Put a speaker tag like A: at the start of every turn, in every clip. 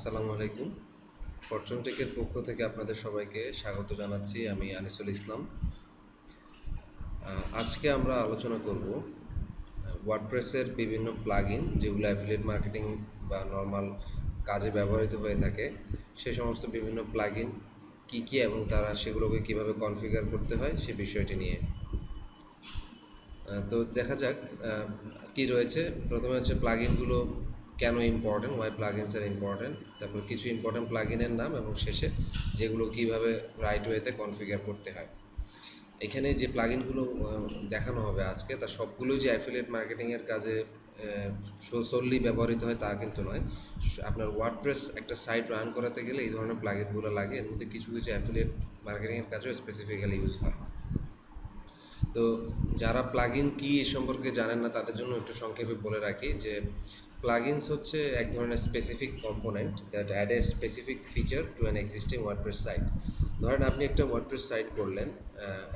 A: আসসালামু আলাইকুম। ফরচুন টেকের পক্ষ থেকে আপনাদের সবাইকে স্বাগত জানাচ্ছি আমি আনিসুল ইসলাম। আজকে আমরা আলোচনা করব ওয়ার্ডপ্রেসের বিভিন্ন প্লাগইন যেগুলো অ্যাফিলিয়েট মার্কেটিং বা নর্মাল কাজে ব্যবহৃত হয়ে থাকে, সে সমস্ত বিভিন্ন প্লাগইন কি কি এবং তারা সেগুলোকে কীভাবে কনফিগার করতে হয় সে বিষয়টি নিয়ে। তো দেখা যাক কি রয়েছে। প্রথমে হচ্ছে প্লাগইনগুলো কেন ইম্পর্টেন্ট ওয়াই প্লাগইনস আর ইম্পর্টেন্ট তারপর কিছু ইম্পর্টেন্ট প্লাগইনের নাম এবং শেষে যেগুলো কীভাবে রাইট ওয়েতে কনফিগার করতে হয়। এখানে যে প্লাগইনগুলো দেখানো হবে আজকে, তা সবগুলো যে অ্যাফিলিয়েট মার্কেটিংয়ের কাজে সোললি ব্যবহৃত হয় তা কিন্তু নয়। আপনার ওয়ার্ডপ্রেস একটা সাইট রান করাতে গেলে এই ধরনের প্লাগইনগুলো লাগে, এর মধ্যে কিছু কিছু অ্যাফিলিয়েট মার্কেটিংয়ের কাজেও স্পেসিফিক্যালি ইউজ হয়। তো যারা প্লাগইন কি এ সম্পর্কে জানেন না, তাদের জন্য একটু সংক্ষেপে বলে রাখি যে প্লাগইনস হচ্ছে এক ধরনের specific component that add a specific feature to an existing WordPress site ধরেন আপনি একটা ওয়ার্ডপ্রেস সাইট করলেন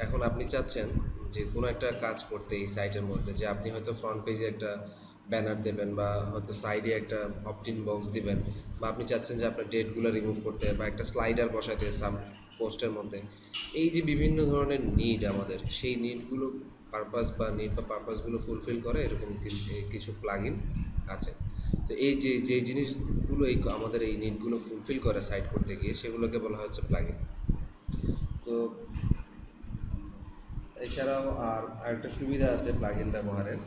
A: এখন আপনি চাচ্ছেন যে কোনো একটা কাজ করতে এই সাইটের মধ্যে, যে আপনি হয়তো ফ্রন্ট পেজে একটা ব্যানার দেবেন বা হয়তো সাইডে একটা অপটিন বক্স দিবেন, বা আপনি চাচ্ছেন যে আপনার ডেটগুলো রিমুভ করতে বা একটা স্লাইডার বসাতে সাম পোস্টের মধ্যে। এই যে বিভিন্ন ধরনের নিড আমাদের, সেই নিডগুলো পারপাস বা নিড বা পারপাসগুলো ফুলফিল করে এরকম কিছু প্লাগইন আছে। তো এই যে যে জিনিসগুলো এই আমাদের এই নিডগুলো ফুলফিল করে সাইট করতে গিয়ে সেগুলোকে বলা হচ্ছে প্লাগইন তো এছাড়াও আর আরেকটা সুবিধা আছে প্লাগইন ব্যবহারের,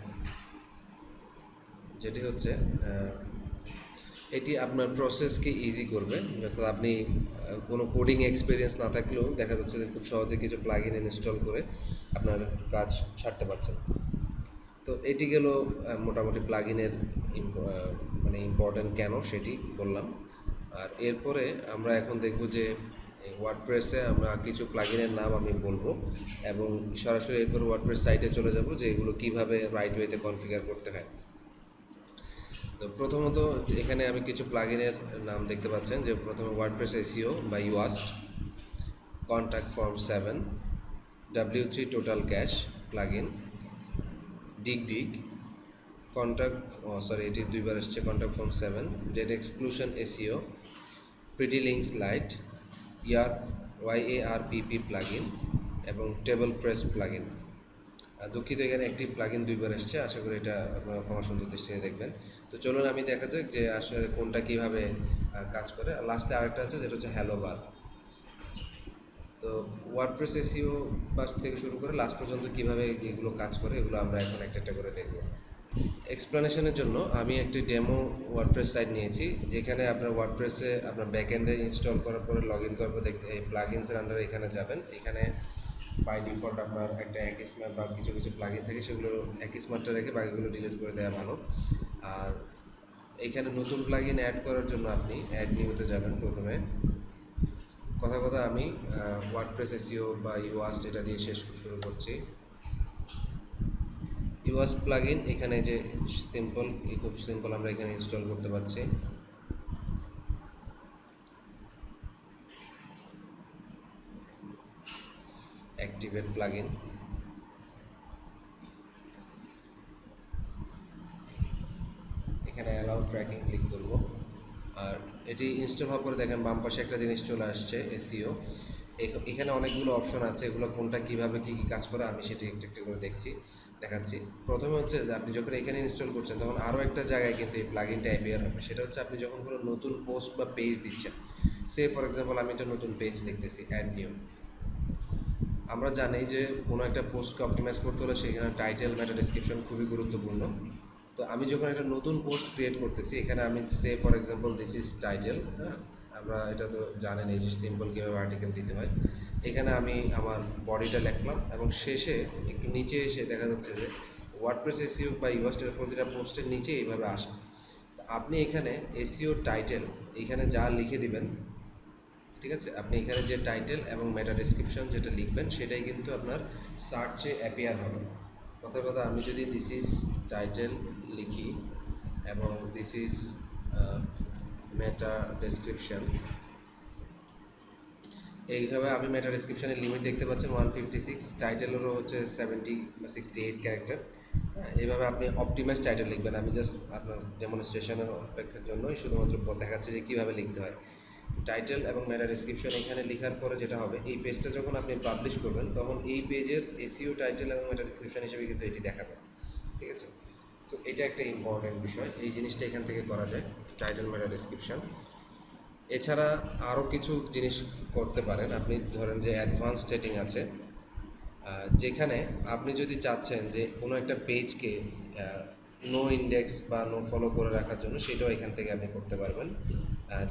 A: যেটি হচ্ছে এটি আপনার প্রসেসকে ইজি করবে। অর্থাৎ আপনি কোনো কোডিং এক্সপিরিয়েন্স না থাকলেও দেখা যাচ্ছে যে খুব সহজে কিছু প্লাগইন ইনস্টল করে আপনার কাজ ছাড়তে পারছেন। তো এটি গেল মোটামুটি প্লাগইনের মানে ইম্পর্টেন্ট কেন সেটি বললাম। আর এরপরে আমরা এখন দেখব যে ওয়ার্ডপ্রেসে আমরা কিছু প্লাগইনের নাম আমি বলব এবং সরাসরি এরপর ওয়ার্ডপ্রেস সাইটে চলে যাব যে এগুলো কীভাবে রাইট ওয়েতে কনফিগার করতে হয়। তো প্রথমত এখানে আমি কিছু প্লাগইনের নাম দেখতে পাচ্ছেন যে প্রথমে ওয়ার্ডপ্রেস এসিও বা Yoast contact form seven W three total cache plugin Digg Digg contact sorry এটি দুইবার এসছে contact form seven date exclusion SEO pretty links lite year Y A R PP plugin এবং টেবল প্রেস প্লাগইন আর দুঃখিত, এখানে একটি plugin দুইবার এসছে, আশা করি এটা আপনারা ক্ষমা সুন্দর দৃষ্টিতে দেখবেন। তো চলুন আমি দেখা যাক যে আসলে কোনটা কীভাবে কাজ করে। লাস্টে আরেকটা আছে, যেটা হচ্ছে হ্যালো বার তো ওয়ার্ডপ্রেস এসিও পাস থেকে শুরু করে লাস্ট পর্যন্ত কীভাবে এগুলো কাজ করে, এগুলো আমরা এখন একটা একটা করে দেখব। এক্সপ্লানেশনের জন্য আমি একটি ডেমো ওয়ার্ডপ্রেস সাইট নিয়েছি, যেখানে আপনার ওয়ার্ডপ্রেসে আপনার ব্যাকএন্ডে ইনস্টল করার পরে লগ ইন করার পর দেখতে, এই প্লাগইনসের আন্ডারে এখানে যাবেন। এখানে বাই ডিফল্ট আপনার একটা একই স্মার্ট বা কিছু কিছু প্লাগইন থাকে, সেগুলো একই স্মার্টটা রেখে বাকিগুলো ডিলিট করে দেওয়া ভালো। আর এখানে নতুন প্লাগইন অ্যাড করার জন্য আপনি অ্যাড নিউতে যাবেন প্রথমে। কথা কথা আমি ওয়ার্ডপ্রেস এসিও বা ইউয়াস্ট এটা দিয়ে শেষ শুরু করছি। ইউয়াস্ট প্লাগইন এখানে যে সিম্পল খুব সিম্পল আমরা এখানে ইনস্টল করতে পারছি। অ্যাক্টিভেট প্লাগইন এখানে অ্যালাউ ট্র্যাকিং ক্লিক করব। আর এটি ইনস্টল হওয়ার পরে দেখেন, বাম পাশে একটা জিনিস চলে আসছে এসিও এখানে অনেকগুলো অপশন আছে, এগুলো কোনটা কীভাবে কি কি কাজ করে, আমি সেটি একটু একটু করে দেখছি, দেখাচ্ছি। প্রথমে হচ্ছে যে আপনি যখন এখানে ইনস্টল করছেন, তখন আরও একটা জায়গায় কিন্তু এই প্লাগইনটা অ্যাপিয়ার হবে। সেটা হচ্ছে আপনি যখন কোনো নতুন পোস্ট বা পেজ দিচ্ছেন সে ফর এক্সাম্পল আমি একটা নতুন পেজ লিখতেছি অ্যাড নিউ আমরা জানি যে কোনো একটা পোস্টকে অপটিমাইজ করতে হলে সেখানে টাইটেল মেটা ডেসক্রিপশন খুবই গুরুত্বপূর্ণ। তো আমি যখন একটা নতুন পোস্ট ক্রিয়েট করতেছি, এখানে আমি say for example this is title হ্যাঁ? আমরা এটা তো জানেন, এই যে সিম্পল কীভাবে আর্টিকেল দিতে হয়। এখানে আমি আমার বডিটা লিখলাম এবং শেষে একটু নিচে এসে দেখা যাচ্ছে যে ওয়ার্ডপ্রেস এসিও বা ইউএসটের প্রতিটা পোস্টের নিচে এইভাবে আসে। আপনি এখানে এসিও টাইটেল এখানে যা লিখে দিবেন, ঠিক আছে? আপনি এখানে যে টাইটেল এবং মেটা ডেসক্রিপশন যেটা লিখবেন, সেটাই কিন্তু আপনার সার্চে অ্যাপিয়ার হবে। কথা কথা, আমি যদি দিস ইজ টাইটেল লিখি এবং দিস ইজ মেটা ডেসক্রিপশন এইভাবে আমি মেটা ডেসক্রিপশনের লিমিট দেখতে পাচ্ছেন ওয়ান ফিফটি সিক্স টাইটেলেরও হচ্ছে সেভেন্টি বা সিক্সটি এইট ক্যারেক্টার এইভাবে আপনি অপটিমাইজ টাইটেল লিখবেন। আমি জাস্ট আপনার ডেমনস্ট্রেশনের অপেক্ষার জন্যই শুধুমাত্র দেখাচ্ছি যে কীভাবে লিখতে হয়। টাইটেল এবং মেটা ডিসক্রিপশন এখানে লেখার পরে যেটা হবে, এই পেজটা যখন আপনি পাবলিশ করবেন, তখন এই পেজের এসিও টাইটেল এবং মেটা ডিসক্রিপশন হিসেবে কিন্তু এটি দেখাবে। ঠিক আছে? সো এটা একটা ইম্পর্টেন্ট বিষয়। এই জিনিসটা এখান থেকে করা যায় টাইটেল মেটা ডিসক্রিপশন এছাড়া আরও কিছু জিনিস করতে পারেন। আপনি ধরেন যে অ্যাডভান্স সেটিং আছে যেখানে আপনি যদি চাচ্ছেন যে কোনো একটা পেজকে নো ইন্ডেক্স বা নো ফলো করে রাখার জন্য, সেটাও এখান থেকে আপনি করতে পারবেন।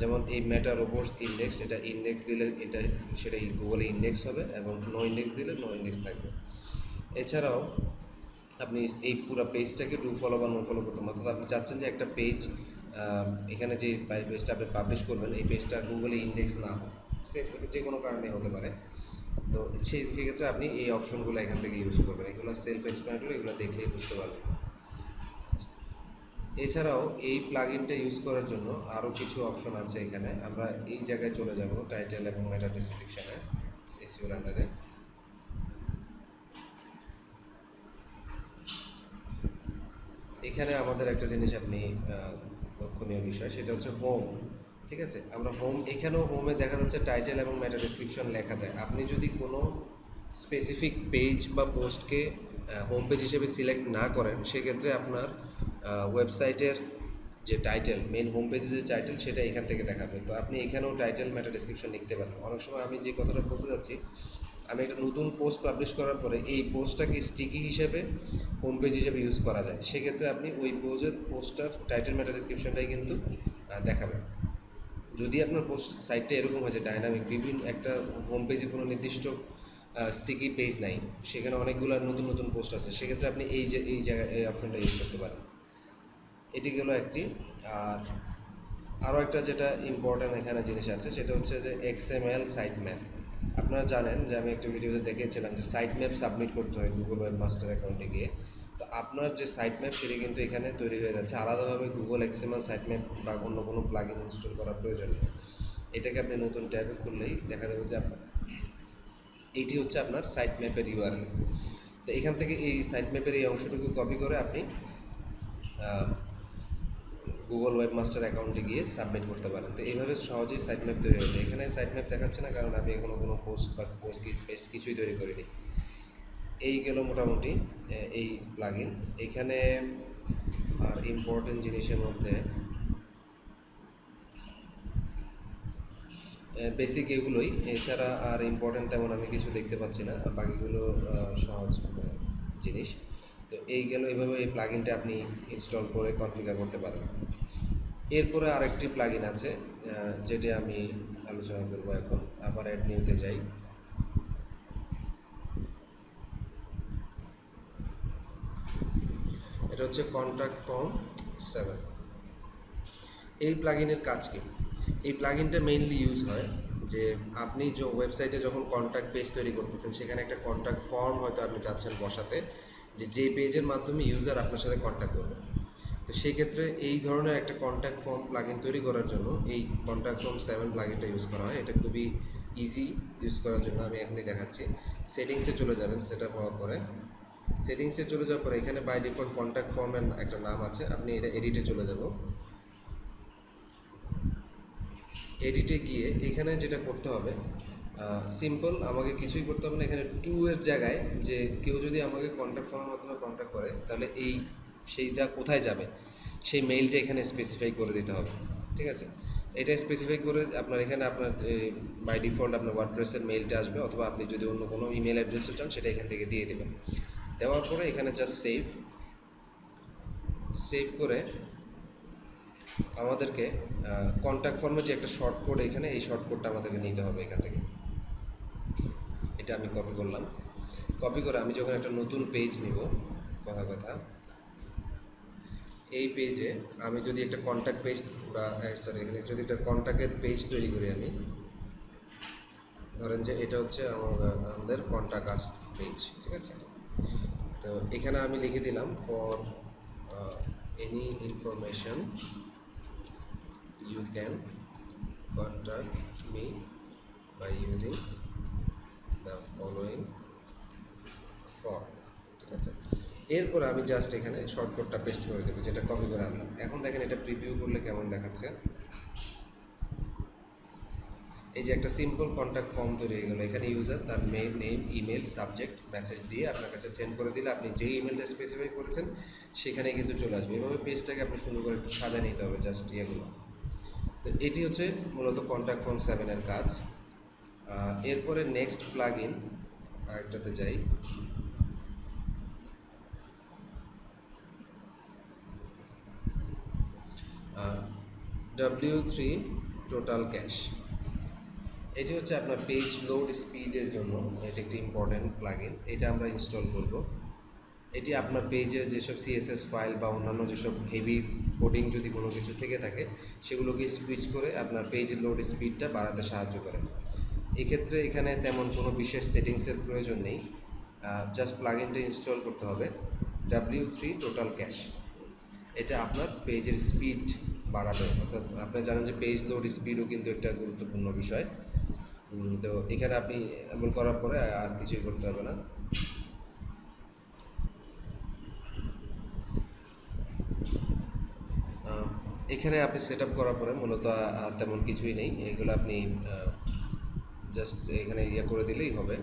A: যেমন এই মেটা রোবটস ইন্ডেক্স এটা ইন্ডেক্স দিলে এটা, সেটা গুগলে ইন্ডেক্স হবে এবং নো ইন্ডেক্স দিলে নো ইন্ডেক্স থাকবে। এছাড়াও আপনি এই পুরো পেজটাকে ডু ফলো বা নো ফলো করতে অর্থাৎ আপনি চাচ্ছেন যে একটা পেজ এখানে যে পেজটা আপনি পাবলিশ করবেন, এই পেজটা গুগলে ইন্ডেক্স না হোক, সে যে কোনো কারণে হতে পারে। তো সেই ক্ষেত্রে আপনি এই অপশনগুলো এখান থেকে ইউজ করবেন। এগুলো সেলফ এক্সপ্লেনেটরি এগুলো দেখলেই বুঝতে পারবেন। এছাড়াও এই প্লাগইনটা ইউজ করার জন্য আরও কিছু অপশন আছে এখানে। আমরা এই জায়গায় চলে যাব টাইটেল এবং মেটা ডিসক্রিপশনে এসিওর আন্ডারে এখানে আমাদের একটা জিনিস আপনি লক্ষণীয় বিষয়, সেটা হচ্ছে হোম ঠিক আছে? আমরা হোম এখানেও হোমে দেখা যাচ্ছে টাইটেল এবং মেটা ডিসক্রিপশন লেখা যায়। আপনি যদি কোনো স্পেসিফিক পেজ বা পোস্টকে হোম পেজ হিসেবে সিলেক্ট না করেন, সেক্ষেত্রে আপনার ওয়েবসাইটের যে টাইটেল মেন হোম পেজের যে টাইটেল সেটা এখান থেকে দেখাবে। তো আপনি এখানেও টাইটেল মেটা ডিসক্রিপশন লিখতে পারেন। অনেক সময় আমি যে কথাটা বলতে যাচ্ছি, আমি একটা নতুন পোস্ট পাবলিশ করার পরে এই পোস্টটাকে স্টিকি হিসেবে হোম পেজ হিসেবে ইউজ করা যায়। সেক্ষেত্রে আপনি ওই পোজের পোস্টার টাইটেল মেটা ডিসক্রিপশনটাই কিন্তু দেখাবেন। যদি আপনার পোস্ট সাইটটা এরকম হয় যে ডাইনামিক বিভিন্ন একটা হোম পেজে কোনো নির্দিষ্ট স্টিকি পেজ নাই। সেখানে অনেকগুলো নতুন নতুন পোস্ট আছে। সেক্ষেত্রে আপনি এই যে, এই জায়গায়, এই অপশনটা ইউজ করতে পারেন। এটি গেল একটি। আর আরও একটা যেটা ইম্পর্ট্যান্ট এখানে জিনিস আছে, সেটা হচ্ছে যে এক্সএমএল সাইট ম্যাপ আপনারা জানেন যে আমি একটা ভিডিওতে দেখেছিলাম যে সাইট ম্যাপ সাবমিট করতে হয় গুগল ওয়েব মাস্টার অ্যাকাউন্টে গিয়ে। তো আপনার যে সাইট ম্যাপ সেটি কিন্তু এখানে তৈরি হয়ে যাচ্ছে। আলাদাভাবে গুগল এক্সএমএল সাইট ম্যাপ বা অন্য কোনো প্লাগইন ইনস্টল করার প্রয়োজন নেই। এটাকে আপনি নতুন ট্যাবে খুললেই দেখা যাবে যে আপনার এইটি হচ্ছে আপনার সাইট ম্যাপের ইউআরএল তো এখান থেকে এই সাইট ম্যাপের এই অংশটুকু কপি করে আপনি গুগল ওয়েব মাস্টার অ্যাকাউন্টে গিয়ে সাবমিট করতে পারেন। তো এইভাবে সহজেই সাইট ম্যাপ তৈরি হয়েছে এখানে সাইট ম্যাপ দেখাচ্ছে না, কারণ আমি এখনও কোনো পোস্ট বা পোস্ট পেজ কিছুই তৈরি করিনি। এই গেল মোটামুটি এই প্লাগইন এখানে আর ইম্পর্টেন্ট জিনিসের মধ্যে বেসিক এগুলোই। এছাড়া আর ইম্পর্টেন্ট তেমন আমি কিছু দেখতে পাচ্ছি না। বাকিগুলো সহজ জিনিস। তো এই গেল এইভাবে এই প্লাগইনটা আপনি ইনস্টল করে কনফিগার করতে পারেন। এরপরে আরেকটি প্লাগইন আছে যেটি আমি আলোচনা করব এখন। আবার অ্যাড নিউতে যাই। এটা হচ্ছে কন্ট্যাক্ট ফর্ম সেভেন এই প্লাগইনের কাজ কি? এই প্লাগইনটা মেইনলি ইউজ হয় যে আপনি যে ওয়েবসাইটে যখন কন্ট্যাক্ট পেজ তৈরি করতেছেন, সেখানে একটা কন্ট্যাক্ট ফর্ম হয়তো আপনি চাচ্ছেন বসাতে যে যে পেজের মাধ্যমে ইউজার আপনার সাথে কন্ট্যাক্ট করবে। তো সেই ক্ষেত্রে এই ধরনের একটা কন্ট্যাক্ট ফর্ম প্লাগইন তৈরি করার জন্য এই কন্ট্যাক্ট ফর্ম সেভেন প্লাগইনটা ইউজ করা হয়। এটা খুবই ইজি ইউজ করার জন্য আমি এখনই দেখাচ্ছি। সেটিংসে চলে যাবেন সেটা হওয়ার পরে। সেটিংসে চলে যাওয়ার পরে এখানে বাই ডিফল্ট কন্ট্যাক্ট ফর্মের একটা নাম আছে। আপনি এটা এডিটে চলে যাব। এডিটে গিয়ে এখানে যেটা করতে হবে সিম্পল আমাকে কিছুই করতে হবে না। এখানে টু এর জায়গায় যে কেউ যদি আমাকে কন্ট্যাক্ট ফর্মের মাধ্যমে কন্ট্যাক্ট করে, তাহলে এই সেইটা কোথায় যাবে? সেই মেইলটা এখানে স্পেসিফাই করে দিতে হবে। ঠিক আছে? এটা স্পেসিফাই করে আপনার এখানে আপনার বাই ডিফল্ট আপনার ওয়ার্ডপ্রেসের মেইলটা আসবে, অথবা আপনি যদি অন্য কোনো ইমেল অ্যাড্রেসও চান, সেটা এখান থেকে দিয়ে দেবেন। দেওয়ার পরে এখানে জাস্ট সেভ সেভ করে আমাদেরকে কন্ট্যাক্ট ফর্মে যে একটা শর্ট কোড এখানে, এই শর্ট কোডটা আমাদেরকে নিতে হবে এখান থেকে। এটা আমি কপি করলাম। কপি করে আমি যখন একটা নতুন পেজ নিব, কথা কথা। এই পেজে আমি যদি একটা কন্ট্যাক্ট পেজ বা সরি এখানে যদি একটা কন্ট্যাক্টের পেজ তৈরি করি আমি, ধরেন যে এটা হচ্ছে আমাদের কন্ট্যাক্ট পেজ ঠিক আছে? তো এখানে আমি লিখে দিলাম for any information you can contact me by using the following form, ঠিক আছে? এরপর আমি জাস্ট এখানে শর্টকাটটা পেস্ট করে দেবো, যেটা কপি করে আনলাম। এখন দেখেন এটা প্রিভিউ করলে কেমন দেখাচ্ছে? এই যে একটা সিম্পল কন্ট্যাক্ট ফর্ম তৈরি হয়ে গেলো। এখানে ইউজার তার mail name email subject message দিয়ে আপনার কাছে সেন্ড করে দিলে আপনি যেই ইমেলটা স্পেসিফাই করেছেন সেখানে কিন্তু চলে আসবে। এভাবে পেজটাকে আপনি সুন্দর করে একটু সাজা নিতে হবে জাস্ট ইয়েগুলো। তো এটি হচ্ছে মূলত কন্ট্যাক্ট ফর্ম সেভেনের কাজ। এরপরে নেক্সট প্লাগ ইন আরেকটাতে যাই। ডাব্লিউ থ্রি টোটাল ক্যাশ এটি হচ্ছে আপনার পেজ লোড স্পিডের জন্য এটি একটি ইম্পর্টেন্ট প্লাগইন এটা আমরা ইনস্টল করব। এটি আপনার পেজে যেসব সিএসএস ফাইল বা অন্যান্য যেসব হেভি কোডিং যদি কোনো কিছু থেকে থাকে, সেগুলোকে সুইচ করে আপনার পেজ লোড স্পিডটা বাড়াতে সাহায্য করে। এক্ষেত্রে এখানে তেমন কোনো বিশেষ সেটিংসের প্রয়োজন নেই। জাস্ট প্লাগইনটা ইনস্টল করতে হবে। ডাব্লিউ থ্রি টোটাল ক্যাশ এটা আপনার পেজের স্পিড বাড়াবে। অর্থাৎ আপনি জানেন যে পেজ লোড স্পিডও কিন্তু একটা গুরুত্বপূর্ণ বিষয়। তো এখানে আপনি এমন করার পরে আর কিছুই করতে হবে না। এখানে আপনি সেট করার পরে মূলত আর তেমন কিছুই নেই। এগুলো আপনি জাস্ট এখানে ইয়ে করে দিলেই হবে।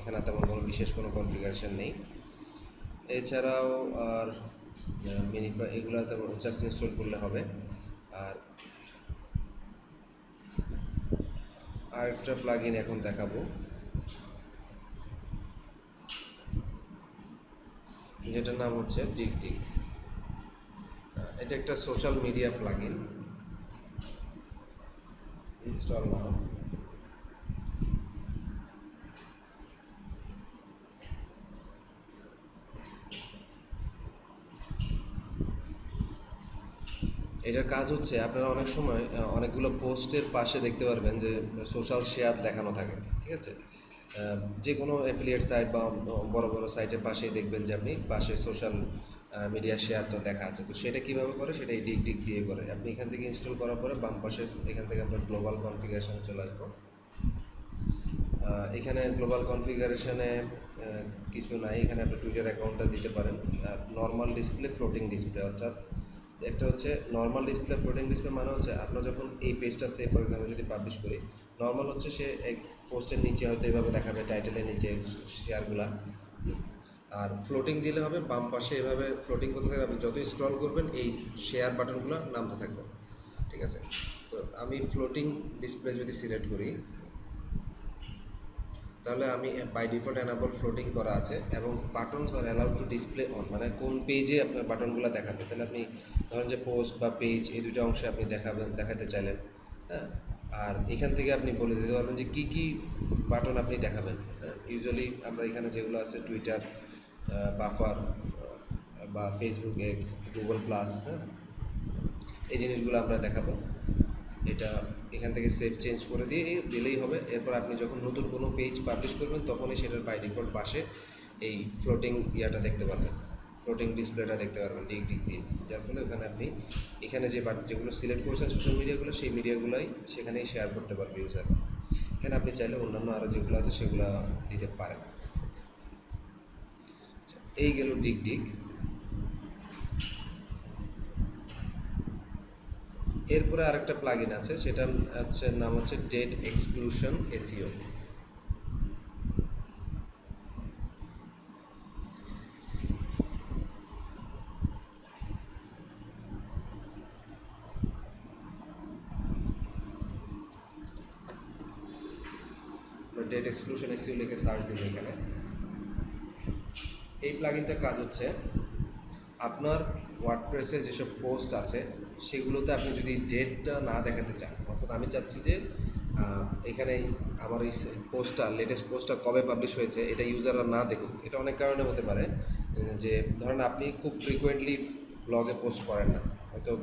A: এখানে তেমন কোনো বিশেষ কোনো কনফিগারেশন নেই। এছাড়াও আর মিনিফাই এগুলো তেমন জাস্ট ইনস্টল করলে হবে। আর আরেকটা প্লাগ ইন এখন দেখাবো। যেটার নাম হচ্ছে ডিগ ডিগ এটা একটা social media plug in install now এটার কাজ হচ্ছে আপনারা অনেক সময় অনেকগুলো পোস্টের পাশে দেখতে পারবেন যে সোশ্যাল শেয়ার দেখানো থাকে, ঠিক আছে? যে কোনো অ্যাফিলিয়েট সাইট বা বড় বড় সাইটের পাশেই দেখবেন যে আপনি পাশে সোশ্যাল মিডিয়া শেয়ারটা দেখা আছে। তো সেটা কীভাবে করে? সেটা এই ডিক দিয়ে করে। আপনি এখান থেকে ইনস্টল করার পরে বাম পাশে এখান থেকে আমরা গ্লোবাল কনফিগারেশনে চলে আসব। এখানে গ্লোবাল কনফিগারেশনে কিছু নাই। এখানে আপনি টুইটার অ্যাকাউন্টটা দিতে পারেন। আর নর্মাল ডিসপ্লে ফ্লোটিং ডিসপ্লে অর্থাৎ একটা হচ্ছে নর্মাল ডিসপ্লে ফ্লোটিং ডিসপ্লে মানে হচ্ছে আপনার যখন এই পেজটা সেভ ফর এক্সাম্পল যদি পাবলিশ করি নর্মাল হচ্ছে সে এক পোস্টের নিচে হয়তো এভাবে দেখাবে টাইটেলের নিচে শেয়ারগুলা আর ফ্লোটিং দিলে হবে, বাম পাশে এভাবে ফ্লোটিং করতে থাকবে, আপনি যতই স্ক্রল করবেন, এই শেয়ার বাটনগুলো নামতে থাকবে। ঠিক আছে? তো আমি ফ্লোটিং ডিসপ্লে যদি সিলেক্ট করি, তাহলে আমি বাই ডিফল্ট এনাবল ফ্লোটিং করা আছে এবং buttons are allowed to display on মানে কোন পেজে আপনার বাটনগুলো দেখাবে। তাহলে আপনি ধরেন যে পোস্ট বা পেজ এই দুটো অংশে আপনি দেখাবেন, দেখাতে চাইলেন হ্যাঁ? আর এখান থেকে আপনি বলে দিতে পারবেন যে কী কী বাটন আপনি দেখাবেন হ্যাঁ? ইউজুয়ালি আমরা এখানে যেগুলো আছে টুইটার বাফার বা ফেসবুক এক্স গুগল প্লাস এই জিনিসগুলো আমরা দেখাবো। এটা এখান থেকে সেভ চেঞ্জ করে দিয়ে দিলেই হবে। এরপর আপনি যখন নতুন কোনো পেজ পাবলিশ করবেন, তখনই সেটার বাই ডিফল্ট পাশে এই ফ্লোটিং ইয়াটা দেখতে পারবেন। ফ্লোটিং ডিসপ্লেটা দেখতে পারবেন ডিক ডিক দিয়ে যার ফলে ওখানে আপনি এখানে যে যেগুলো সিলেক্ট করছেন সোশ্যাল মিডিয়াগুলো সেই মিডিয়াগুলোই সেখানেই শেয়ার করতে পারবে ইউজার এখানে আপনি চাইলে অন্যান্য আরও যেগুলো আছে, সেগুলো দিতে পারেন। এই গেল ডিক এরপরে আরেকটা প্লাগইন আছে, সেটার হচ্ছে নাম হচ্ছে date exclusion SEO date exclusion SEO লিখে সার্চ দিন এখানে। এই প্লাগিনটার কাজ হচ্ছে, আপনার ওয়ার্ডপ্রেসে যেসব পোস্ট আছে, সেগুলোতে আপনি যদি ডেটটা না দেখাতে চান, অর্থাৎ আমি চাচ্ছি যে এখানে আমার এই পোস্টটা লেটেস্ট পোস্টটা কবে পাবলিশ হয়েছে, এটা ইউজাররা না দেখুক, এটা অনেক কারণে হতে পারে, যে ধরেন আপনি খুব ফ্রিকোয়েন্টলি ব্লগে পোস্ট করেন না। হয়তো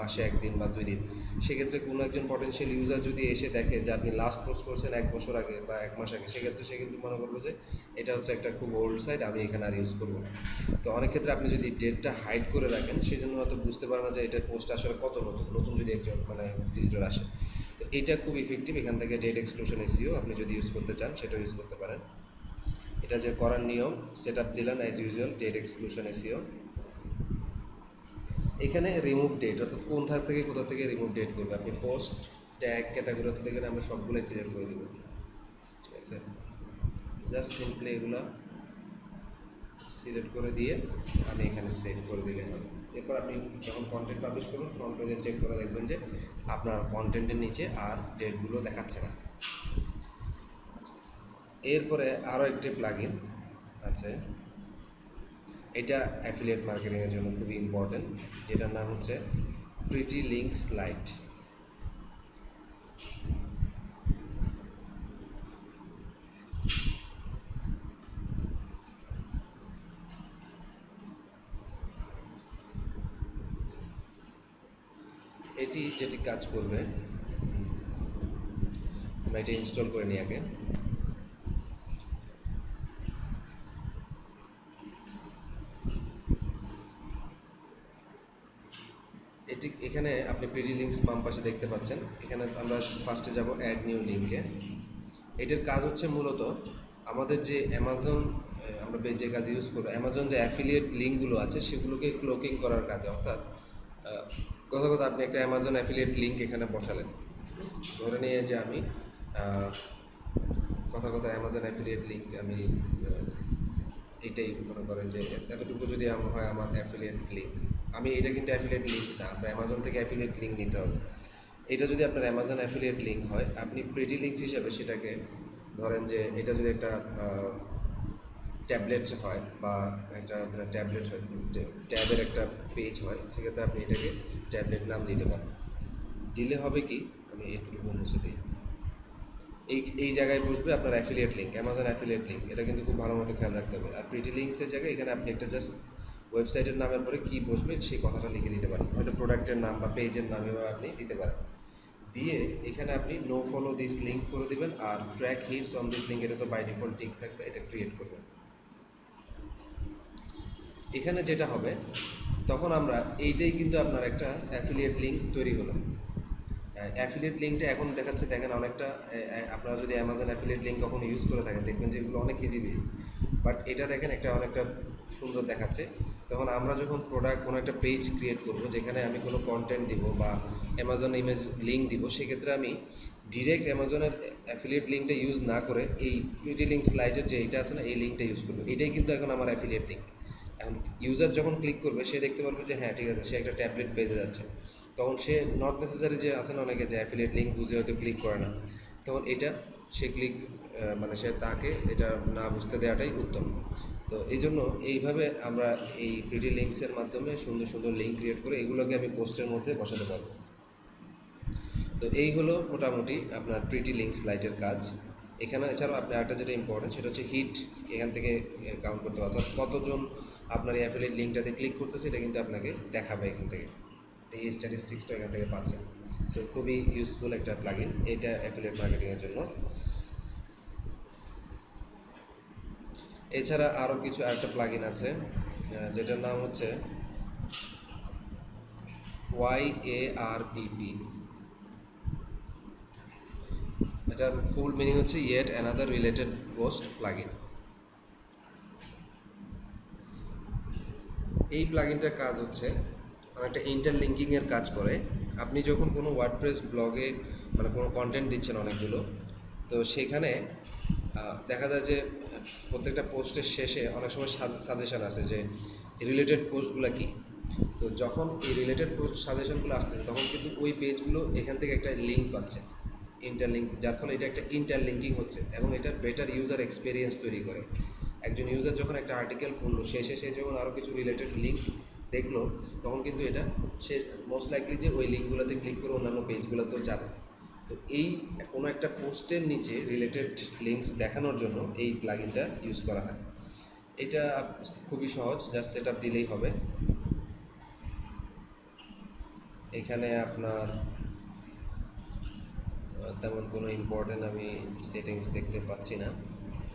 A: মাসে একদিন বা দুই দিন। সেক্ষেত্রে কোনো একজন পটেনশিয়াল ইউজার যদি এসে দেখে যে আপনি লাস্ট পোস্ট করছেন এক বছর আগে বা এক মাস আগে, সেক্ষেত্রে সে কিন্তু মনে করবে যে এটা হচ্ছে একটা খুব ওল্ড সাইট আমি এখানে আর ইউজ করব না। তো অনেক ক্ষেত্রে আপনি যদি ডেটটা হাইড করে রাখেন সেই জন্য হয়তো বুঝতে পারে না যে এটার পোস্ট আসলে কত নতুন নতুন যদি একজন মানে ভিজিটর আসে। তো এটা খুব ইফেক্টিভ এখান থেকে ডেট এক্সক্লুশন এসিও আপনি যদি ইউজ করতে চান সেটা ইউজ করতে পারেন। এটা যে করার নিয়ম সেট আপ দিলেন as usual date exclusion SEO এখানে রিমুভ ডেট অর্থাৎ কোন থাক থেকে কোথা থেকে রিমুভ ডেট করবে আপনি পোস্ট ট্যাগ ক্যাটাগরি অর্থাৎ এখানে আমরা সবগুলোই সিলেক্ট করে দেবো। ঠিক আছে? জাস্ট সিম্পলি এগুলো সিলেক্ট করে দিয়ে আমি এখানে সেভ করে দিলে হবে। এরপর আপনি যখন কন্টেন্ট পাবলিশ করবেন ফ্রন্ট পেজে চেক করে দেখবেন যে আপনার কন্টেন্টের নিচে আর ডেটগুলো দেখাচ্ছে না। আচ্ছা, এরপরে আরও একটি প্লাগইন আছে। এটা অ্যাফিলিয়েট মার্কেটিংয়ের জন্য খুবই ইম্পর্টেন্ট যেটার নাম হচ্ছে প্রিটি লিঙ্ক স্লাইড এটি যেটি কাজ করবে, আমরা এটা ইনস্টল করে নিই আগে এটি এখানে আপনি প্রিটি লিঙ্কস বাম পাশে দেখতে পাচ্ছেন। এখানে আমরা ফার্স্টে যাব অ্যাড নিউ লিঙ্কে এটার কাজ হচ্ছে মূলত আমাদের যে অ্যামাজন আমরা যে কাজ ইউজ করব অ্যামাজন যে অ্যাফিলিয়েট লিঙ্কগুলো আছে, সেগুলোকে ক্লোকিং করার কাজে। অর্থাৎ কথা কথা আপনি একটা অ্যামাজন অ্যাফিলিয়েট লিঙ্ক এখানে বসালেন। ধরে নিয়ে যে আমি কথা কথা অ্যামাজন অ্যাফিলিয়েট লিঙ্ক আমি এটাই মনে করেন যে এতটুকু যদি হয় আমার অ্যাফিলিয়েট লিঙ্ক আমি এটা কিন্তু অ্যাফিলিয়েট লিঙ্ক না আপনার অ্যামাজন থেকে অ্যাফিলিয়েট লিঙ্ক নিতে হবে। এটা যদি আপনার অ্যামাজন অ্যাফিলিয়েট লিঙ্ক হয়, আপনি প্রিটি লিঙ্কস হিসাবে সেটাকে ধরেন যে এটা যদি একটা ট্যাবলেট হয় বা একটা ট্যাবলেট হয় ট্যাবের একটা পেজ হয়, সেক্ষেত্রে আপনি এটাকে ট্যাবলেট নাম দিতে পারেন দিলে হবে কি? আমি এতটুকু মুছে দিই। এই এই জায়গায় বসবে আপনার affiliate link Amazon affiliate link এটা কিন্তু খুব ভালো মতো খেয়াল রাখতে হবে। আর প্রিটি লিঙ্কসের জায়গায় এখানে আপনি একটা জাস্ট ওয়েবসাইটের নামের পরে কি বসবে সেই কথাটা লিখে দিতে পারেন। হয়তো প্রোডাক্টের নাম বা পেজের নাম এভাবে আপনি দিতে পারেন। দিয়ে এখানে আপনি নো ফলো দিস লিঙ্ক করে দিবেন আর track hits on this link এটা তো বাই ডিফল্ট ঠিক থাকবে, এটা ক্রিয়েট করবেন। এখানে যেটা হবে, তখন আমরা এইটাই কিন্তু আপনার একটা অ্যাফিলিয়েট লিঙ্ক তৈরি হলো। অ্যাফিলিয়েট লিঙ্কটা এখন দেখাচ্ছে, দেখেন অনেকটা আপনারা যদি অ্যামাজন অ্যাফিলিয়েট লিঙ্ক কখনো ইউজ করে থাকেন, দেখবেন যে এগুলো অনেক ইজি বিজি বাট এটা দেখেন একটা অনেকটা সুন্দর দেখাচ্ছে। তখন আমরা যখন প্রোডাক্ট কোনো একটা পেজ ক্রিয়েট করব, যেখানে আমি কোনো কন্টেন্ট দিব বা অ্যামাজন ইমেজ লিঙ্ক দিব, সেক্ষেত্রে আমি ডিরেক্ট অ্যামাজনের অ্যাফিলিয়েট লিঙ্কটা ইউজ না করে এই পিটি লিঙ্ক স্লাইডের যে এইটা আছে না, এই লিঙ্কটা ইউজ করব। এটাই কিন্তু এখন আমার অ্যাফিলিয়েট লিঙ্ক এখন ইউজার যখন ক্লিক করবে, সে দেখতে পারবে যে হ্যাঁ ঠিক আছে, সে একটা ট্যাবলেট পেজে যাচ্ছে। তখন সে নট নেসেসারি যে আছে না অনেকে যে অ্যাফিলিয়েট লিঙ্ক বুঝে হয়তো ক্লিক করে না। তখন এটা সে ক্লিক মানে সে তাকে এটা না বুঝতে দেওয়াটাই উত্তম। তো এই জন্য এইভাবে আমরা এই প্রিটি লিঙ্কসের মাধ্যমে সুন্দর সুন্দর লিঙ্ক ক্রিয়েট করে এগুলোকে আমি পোস্টের মধ্যে বসাতে পারব। তো এই হলো মোটামুটি আপনার প্রিটি লিঙ্কস লাইটের কাজ। এখানে এছাড়াও আপনি আরেকটা যেটা ইম্পর্টেন্ট সেটা হচ্ছে হিট এখান থেকে কাউন্ট করতে হবে। অর্থাৎ কতজন আপনার এই লিঙ্কটাতে ক্লিক করতেছে এটা কিন্তু আপনাকে দেখাবে এখান থেকে। এই স্ট্যাটিস্টিক্সটা এখান থেকে পাচ্ছেন সো খুবই ইউজফুল একটা প্লাগইন এটা অ্যাফিলিয়েট মার্কেটিংয়ের জন্য। এছাড়া আরও কিছু আরেকটা প্লাগইন আছে যেটার নাম হচ্ছে ওয়াই এ আর পিপি এটার ফুল মিনিং হচ্ছে yet another related post plugin এই প্লাগইনটার কাজ হচ্ছে, অনেকটা ইন্টারলিঙ্কিং এর কাজ করে। আপনি যখন কোনো ওয়ার্ডপ্রেস ব্লগে মানে কোনো কন্টেন্ট দিচ্ছেন অনেকগুলো, তো সেখানে দেখা যায় যে প্রত্যেকটা পোস্টের শেষে অনেক সময় সাজেশন আছে যে রিলেটেড পোস্টগুলো কি? তো যখন এই রিলেটেড পোস্ট সাজেশনগুলো আসতেছে, তখন কিন্তু ওই পেজগুলো এখান থেকে একটা লিঙ্ক পাচ্ছে। ইন্টারলিঙ্ক যার ফলে এটা একটা ইন্টারলিঙ্কিং হচ্ছে এবং এটা বেটার ইউজার এক্সপিরিয়েন্স তৈরি করে। একজন ইউজার যখন একটা আর্টিকেল খুললো, শেষে সে যখন আরও কিছু রিলেটেড লিঙ্ক দেখল, তখন কিন্তু এটা সে মোস্ট লাইকলি যে ওই লিঙ্কগুলোতে ক্লিক করে অন্যান্য পেজগুলোতেও যাবে। তো এই কোনো একটা পোস্টের নিচে রিলেটেড লিঙ্কস দেখানোর জন্য এই প্লাগইনটা ইউজ করা হয়। এটা খুবই সহজ জাস্ট সেট দিলেই হবে। এখানে আপনার তেমন কোনো ইম্পর্টেন্ট আমি সেটিংস দেখতে পাচ্ছি না।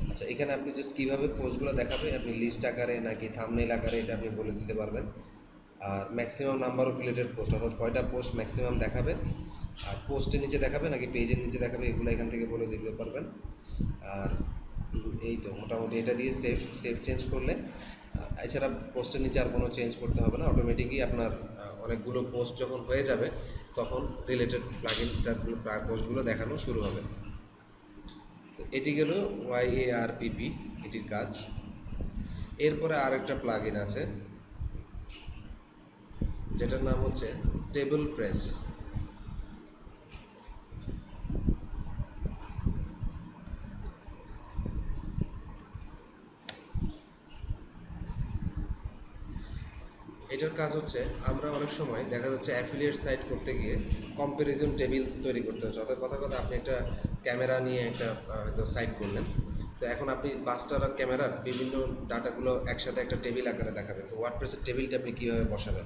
A: আচ্ছা এখানে আপনি জাস্ট কীভাবে পোস্টগুলো দেখাবে? আপনি লিস্ট আকারে নাকি থামনেল আকারে এটা আপনি বলে দিতে পারবেন। আর maximum number of related post অর্থাৎ কয়টা পোস্ট ম্যাক্সিমাম দেখাবে? আর পোস্টের নিচে দেখাবে নাকি পেজের নিচে দেখাবে, এগুলো এখান থেকে বলে দিতে পারবেন। আর এই তো মোটামুটি এটা দিয়ে সেভ সেভ চেঞ্জ করলে এছাড়া পোস্টের নিচে আর কোনো চেঞ্জ করতে হবে না। অটোমেটিকই আপনার অনেকগুলো পোস্ট যখন হয়ে যাবে, তখন রিলেটেড প্লাগিনটা পোস্টগুলো দেখানো শুরু হবে। তো এটি গেল ওয়াই এ আর পিপি এটির কাজ। এরপরে আরেকটা প্লাগইন আছে, যেটার নাম হচ্ছে টেবিল প্রেস এটার কাজ হচ্ছে, আমরা অনেক সময় দেখা যাচ্ছে অ্যাফিলিয়েট সাইট করতে গিয়ে কম্প্যারিজন টেবিল তৈরি করতে হচ্ছে। অর্থাৎ কথা কথা আপনি একটা ক্যামেরা নিয়ে একটা হয়তো সাইট করলেন। তো এখন আপনি পাঁচটা ক্যামেরার বিভিন্ন ডাটাগুলো একসাথে একটা টেবিল আকারে দেখাবেন। তো ওয়ার্ডপ্রেসের টেবিলটা আপনি কীভাবে বসাবেন?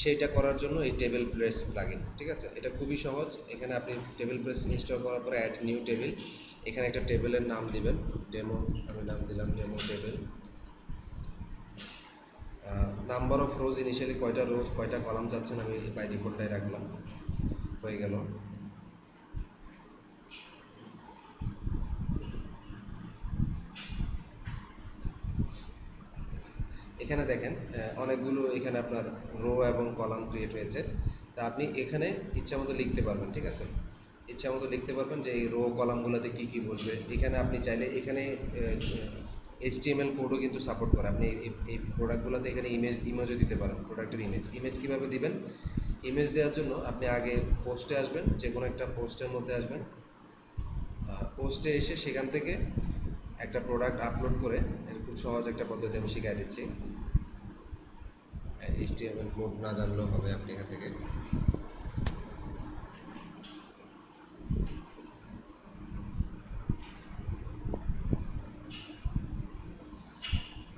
A: সেইটা করার জন্য এই টেবিল প্রেস প্লাগইন ঠিক আছে? এটা খুবই সহজ। এখানে আপনি টেবিল প্রেস ইনস্টল করার পরে অ্যাড নিউ টেবিল এখানে একটা টেবিলের নাম দিবেন। ডেমো আমি নাম দিলাম demo table number of rows initially কয়টা রোজ কয়টা কলাম চাচ্ছেন আমি বাই ডিফল্টটাই রাখলাম। হয়ে গেল। এখানে দেখেন অনেকগুলো এখানে আপনার রো এবং কলাম ক্রিয়েট হয়েছে। তা আপনি এখানে ইচ্ছা মতো লিখতে পারবেন, ঠিক আছে? ইচ্ছা মতো লিখতে পারবেন যে এই রো কলামগুলোতে কি কি বসবে। এখানে আপনি চাইলে এখানে এইচটিএমএল কোডও কিন্তু সাপোর্ট করে। আপনি এই- প্রোডাক্টগুলোতে এখানে ইমেজ ইমেজও দিতে পারেন প্রোডাক্টের ইমেজ ইমেজ কীভাবে দিবেন? ইমেজ দেওয়ার জন্য আপনি আগে পোস্টে আসবেন যে কোনো একটা পোস্টের মধ্যে আসবেন। পোস্টে এসে সেখান থেকে একটা প্রোডাক্ট আপলোড করে খুব সহজ একটা পদ্ধতি আমি শিখাই দিচ্ছি। এইচটিএমএল কোড না জানলেও হবে আপনি এখান থেকে।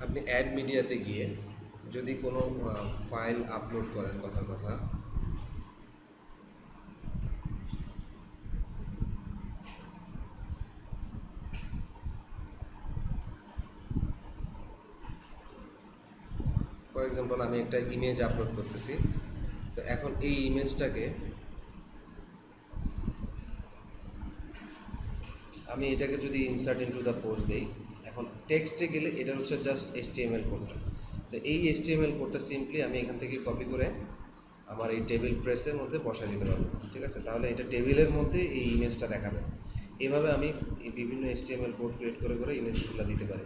A: আপনি অ্যাড মিডিয়াতে গিয়ে যদি কোনো ফাইল আপলোড করেন কথার কথা। ফর এক্সাম্পল আমি একটা ইমেজ আপলোড করতেছি। তো এখন এই ইমেজটাকে আমি এটাকে যদি ইনসার্ট ইনটু দ্য পোস্ট দেই এখন টেক্সটে গেলে এটা হচ্ছে জাস্ট এইচটিএমএল কোডটা তো এই এইচটিএমএল কোডটা সিম্পলি আমি এখান থেকে কপি করে আমার এই টেবিল প্রেসের মধ্যে বসা দিতে পারব, ঠিক আছে? তাহলে এটা টেবিলের মধ্যে এই ইমেজটা দেখাবে। এভাবে আমি বিভিন্ন এইচটিএমএল কোড ক্রিয়েট করে করে ইমেজগুলো দিতে পারি।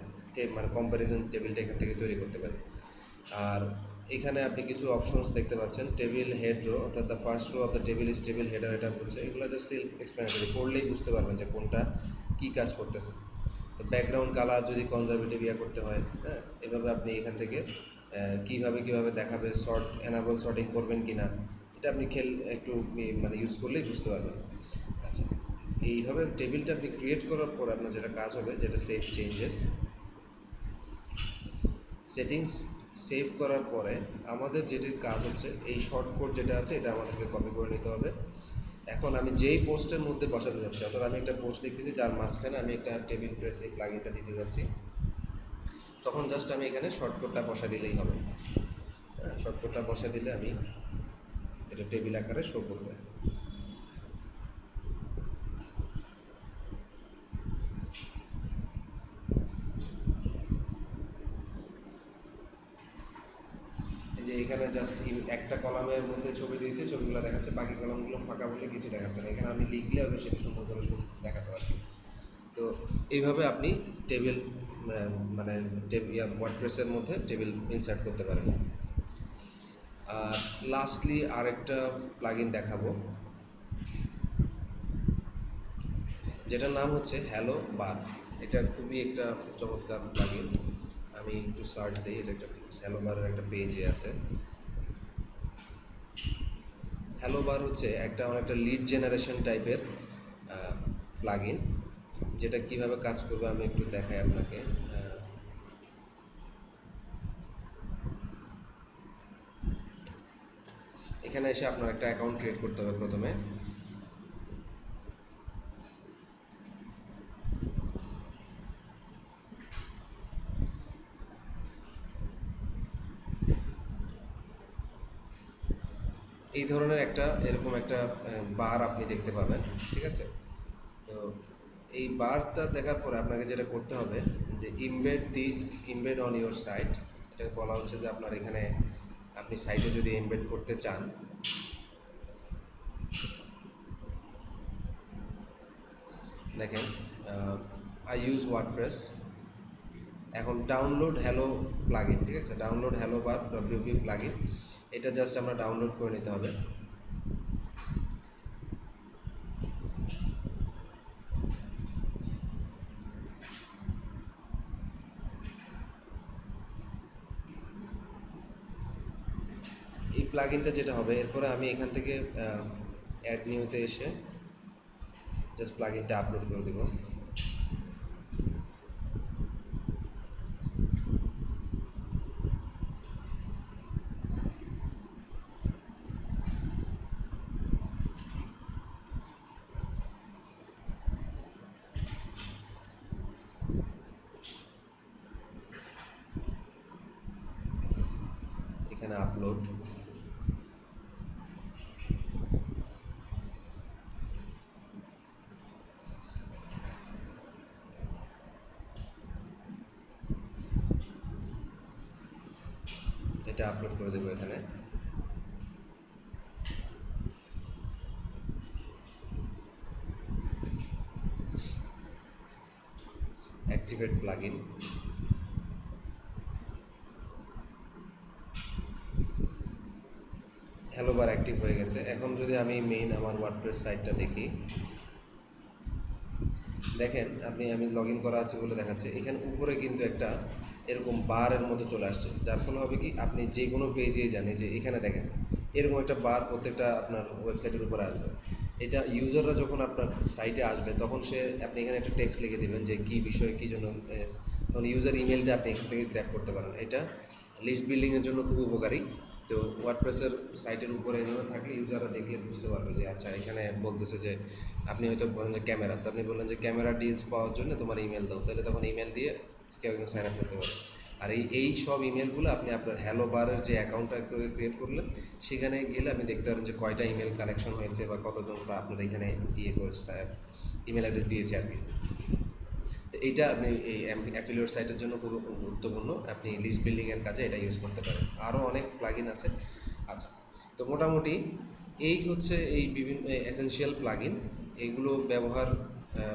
A: মানে কম্প্যারিজন টেবিলটা এখান থেকে তৈরি করতে পারি। আর এখানে আপনি কিছু অপশনস দেখতে পাচ্ছেন। টেবিল হেড রো অর্থাৎ the first row of the table is table header এটা হচ্ছে। এগুলো জাস্ট সেলফ এক্সপ্লেনেটরি পড়লেই বুঝতে পারবেন যে কোনটা কী কাজ করতেছে। ব্যাকগ্রাউন্ড কালার যদি কনজারভেটিভ ইয়া করতে হয় হ্যাঁ? এভাবে আপনি এখান থেকে কীভাবে কীভাবে দেখাবে শর্ট এনাবল শর্টিং করবেন কি না এটা আপনি খেল, একটু মানে ইউজ করলেই বুঝতে পারবেন। আচ্ছা এইভাবে টেবিলটা আপনি ক্রিয়েট করার পর আপনার যেটা কাজ হবে, যেটা সেভ চেঞ্জেস সেটিংস সেভ করার পরে আমাদের যেটির কাজ হচ্ছে, এই শর্টকট যেটা আছে, এটা আমাদেরকে কপি করে নিতে হবে। এখন আমি যেই পোস্টের মধ্যে বসাতে যাচ্ছি, অর্থাৎ আমি একটা পোস্ট লিখতেছি যার মাঝখানে আমি একটা টেবিল প্রেস এই প্লাগইনটা দিতে যাচ্ছি, তখন জাস্ট আমি এখানে শর্টকটটা বসা দিলেই হবে। শর্টকটটা বসা দিলে আমি এটা টেবিল আকারে শো করবে এই যে এখানে জাস্ট একটা কলামের মধ্যে ছবি দিয়েছি, ছবিগুলো দেখাচ্ছে, বাকি কলামগুলো ফাঁকা বলে কিছু দেখাচ্ছে না। এখানে আমি লিখলে হবে সেটা সুন্দর করে দেখাতে পারব। তো এইভাবে আপনি টেবিল মানে ওয়ার্ডপ্রেসের মধ্যে টেবিল ইনসার্ট করতে পারেন। আর লাস্টলি আরেকটা প্লাগইন দেখাবো, যেটার নাম হচ্ছে হ্যালো বার এটা খুবই একটা চমৎকার প্লাগইন আমি একটু সার্চ দিই, এটা একটা হ্যালো বারের একটা পেজে আছে। হ্যালো বার হচ্ছে একটা অনেকটা লিড জেনারেশন টাইপের প্লাগইন যেটা কীভাবে কাজ করবে আমি একটু দেখাই আপনাকে। এখানে এসে আপনার একটা অ্যাকাউন্ট ক্রিয়েট করতে হবে প্রথমে। এই ধরনের একটা এরকম একটা বার আপনি দেখতে পাবেন, ঠিক আছে? তো এই বারটা দেখার পরে আপনাকে যেটা করতে হবে যে embed this embed on your site এটাকে বলা হচ্ছে যে আপনার এখানে আপনি সাইটে যদি এমবেড করতে চান, দেখেন আই ইউজ ওয়ার্ডপ্রেস এখন ডাউনলোড হ্যালো প্লাগইন ঠিক আছে? Download hello bar WP plugin এটা জাস্ট আমরা ডাউনলোড করে নিতে হবে। এই প্লাগইনটা যেটা হবে, এরপরে আমি এখান থেকে অ্যাড নিউতে এসে জাস্ট প্লাগইনটা আপলোড করে দেব। এখানে আপলোড এটা আপলোড করে দেবো এখানে। Activate plugin hello bar active হয়ে গেছে এখন যদি আমি মেইন আমার ওয়ার্ডপ্রেস সাইটটা দেখি, দেখেন আপনি, আমি লগ করা আছে বলে দেখাচ্ছে। এখানে উপরে কিন্তু একটা এরকম বারের মতো চলে আসছে, যার ফলে হবে কি, আপনি যে কোনো পেজে জানে যে এখানে দেখেন, এরকম একটা বার প্রত্যেকটা আপনার ওয়েবসাইটের উপরে আসবে। এটা ইউজাররা যখন আপনার সাইটে আসবে, তখন সে, আপনি এখানে একটা টেক্সট লিখে দিবেন যে কি বিষয় কী জন্য তখন ইউজার ইমেলটা আপনি এখান থেকে গ্র্যাপ করতে পারেন। এটা লিস্ট বিল্ডিংয়ের জন্য খুব উপকারী। তো ওয়ার্ডপ্রেসের সাইটের উপরে এভাবে থাকলে ইউজাররা দেখলে বুঝতে পারবে যে আচ্ছা এখানে বলতেছে যে, আপনি হয়তো বলেন যে ক্যামেরা তো আপনি বললেন যে ক্যামেরা ডিলস পাওয়ার জন্য তোমার ইমেল দাও। তাহলে তখন ইমেল দিয়ে কেউ একজন সাইন আপ করতে পারে আর এই এই সব ইমেলগুলো আপনি আপনার হ্যালো বারের যে অ্যাকাউন্টটা একটু ক্রিয়েট করলেন, সেখানে গেলে আপনি দেখতে পারেন যে কয়টা ইমেল কালেকশন হয়েছে বা কতজন আপনার এখানে ইয়ে করেছে ইমেল অ্যাড্রেস দিয়েছে আর কি। এইটা আপনি এই অ্যাফিলিয়েট সাইটের জন্য খুব গুরুত্বপূর্ণ। আপনি লিস্ট বিল্ডিংয়ের কাজে এটা ইউজ করতে পারেন। আরও অনেক প্লাগিন আছে। আচ্ছা তো মোটামুটি এই হচ্ছে এই বিভিন্ন এসেনশিয়াল প্লাগিন এগুলো ব্যবহার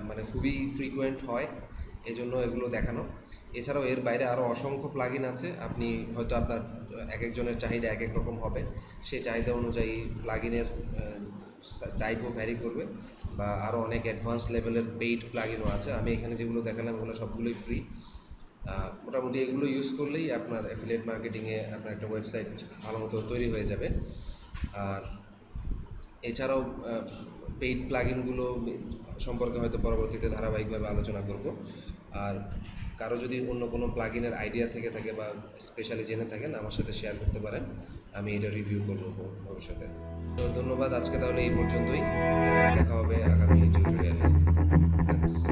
A: মানে খুবই ফ্রিকোয়েন্ট হয়। এজন্য এগুলো দেখানো। এছাড়াও এর বাইরে আরও অসংখ্য প্লাগইন আছে। আপনি হয়তো আপনার এক একজনের চাহিদা এক এক রকম হবে। সেই চাহিদা অনুযায়ী প্লাগইনের টাইপও ভ্যারি করবে বা আরও অনেক অ্যাডভান্স লেভেলের পেইড প্লাগইনও আছে। আমি এখানে যেগুলো দেখালাম ওগুলো সবগুলোই ফ্রি মোটামুটি এগুলো ইউজ করলেই আপনার অ্যাফিলিয়েট মার্কেটিংয়ে আপনার একটা ওয়েবসাইট ভালো মতো তৈরি হয়ে যাবে। আর এছাড়াও পেইড প্লাগইনগুলো সম্পর্কে হয়তো পরবর্তীতে ধারাবাহিকভাবে আলোচনা করব। আর কারও যদি অন্য কোনো প্লাগিনের আইডিয়া থেকে থাকে বা স্পেশালি জেনে থাকেন, আমার সাথে শেয়ার করতে পারেন। আমি এটা রিভিউ করব ভবিষ্যতে। তো ধন্যবাদ, আজকে তাহলে এই পর্যন্তই। দেখা হবে আগামী টিউটোরিয়ালে থ্যাংকস